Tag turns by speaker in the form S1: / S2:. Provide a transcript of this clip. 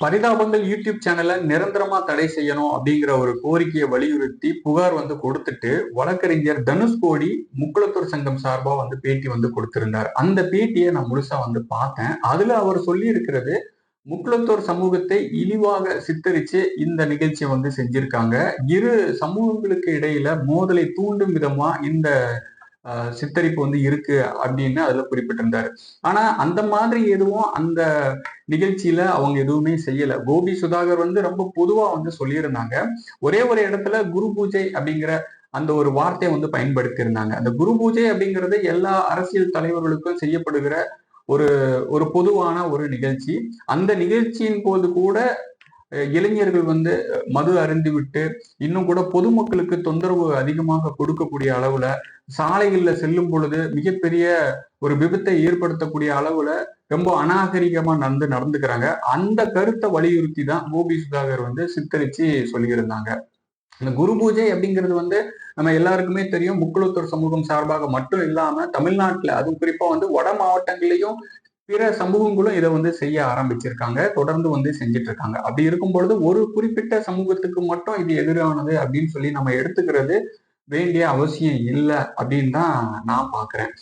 S1: பரிதாபங்கள் YouTube சேனலை நிரந்தரமா தடை செய்யணும் அப்படிங்கிற ஒரு கோரிக்கையை வலியுறுத்தி புகார் வந்து கொடுத்துட்டு வழக்கறிஞர் தனுஷ்கோடி முக்குளத்தூர் சங்கம் சார்பா வந்து பேட்டி வந்து கொடுத்திருந்தார். அந்த பேட்டியை நான் முழுசா வந்து பார்த்தேன். அதுல அவர் சொல்லி இருக்கிறது முக்குளத்தூர் சமூகத்தை இழிவாக சித்தரிச்சு இந்த நிகழ்ச்சியை வந்து செஞ்சிருக்காங்க. இரு சமூகங்களுக்கு இடையில மோதலை தூண்டும் விதமா இந்த சித்தரிப்பு வந்து இருக்கு அப்படின்னு அதுல குறிப்பிட்டிருந்தாரு. ஆனா அந்த மாதிரி எதுவும் அந்த நிகழ்ச்சியில அவங்க எதுவுமே செய்யல. கோபி சுதாகர் வந்து ரொம்ப பொதுவா வந்து சொல்லியிருந்தாங்க. ஒரே ஒரு இடத்துல குரு பூஜை அப்படிங்கிற அந்த ஒரு வார்த்தையை வந்து பயன்படுத்தி இருந்தாங்க அந்த குரு பூஜை அப்படிங்கிறது எல்லா அரசியல் தலைவர்களுக்கும் செய்யப்படுகிற ஒரு ஒரு பொதுவான ஒரு நிகழ்ச்சி. அந்த நிகழ்ச்சியின் போது கூட இளைஞர்கள் வந்து மது அருந்து விட்டு இன்னும் கூட பொதுமக்களுக்கு தொந்தரவு அதிகமாக கொடுக்கக்கூடிய அளவுல சாலைகள்ல செல்லும் பொழுது மிகப்பெரிய ஒரு விபத்தை ஏற்படுத்தக்கூடிய அளவுல ரொம்ப அநாகரிகமா நடந்து நடந்துக்கிறாங்க. அந்த கருத்தை வலியுறுத்தி தான் கோபி சுதாகர் வந்து சித்தரிச்சு சொல்லியிருந்தாங்க. இந்த குரு பூஜை அப்படிங்கிறது வந்து நம்ம எல்லாருக்குமே தெரியும். முக்குளத்தூர் சமூகம் சார்பாக மட்டும் இல்லாம தமிழ்நாட்டுல அதுவும் குறிப்பா வந்து வட மாவட்டங்களையும் பிற சமூகங்களும் இதை வந்து செய்ய ஆரம்பிச்சிருக்காங்க தொடர்ந்து வந்து செஞ்சுட்டு இருக்காங்க அப்படி இருக்கும் பொழுது ஒரு குறிப்பிட்ட சமூகத்துக்கு மட்டும் இது எதிரானது அப்படின்னு சொல்லி நம்ம எடுத்துக்கிறது வேண்டிய அவசியம் இல்லை அப்படின்னு தான் நான் பாக்குறேன்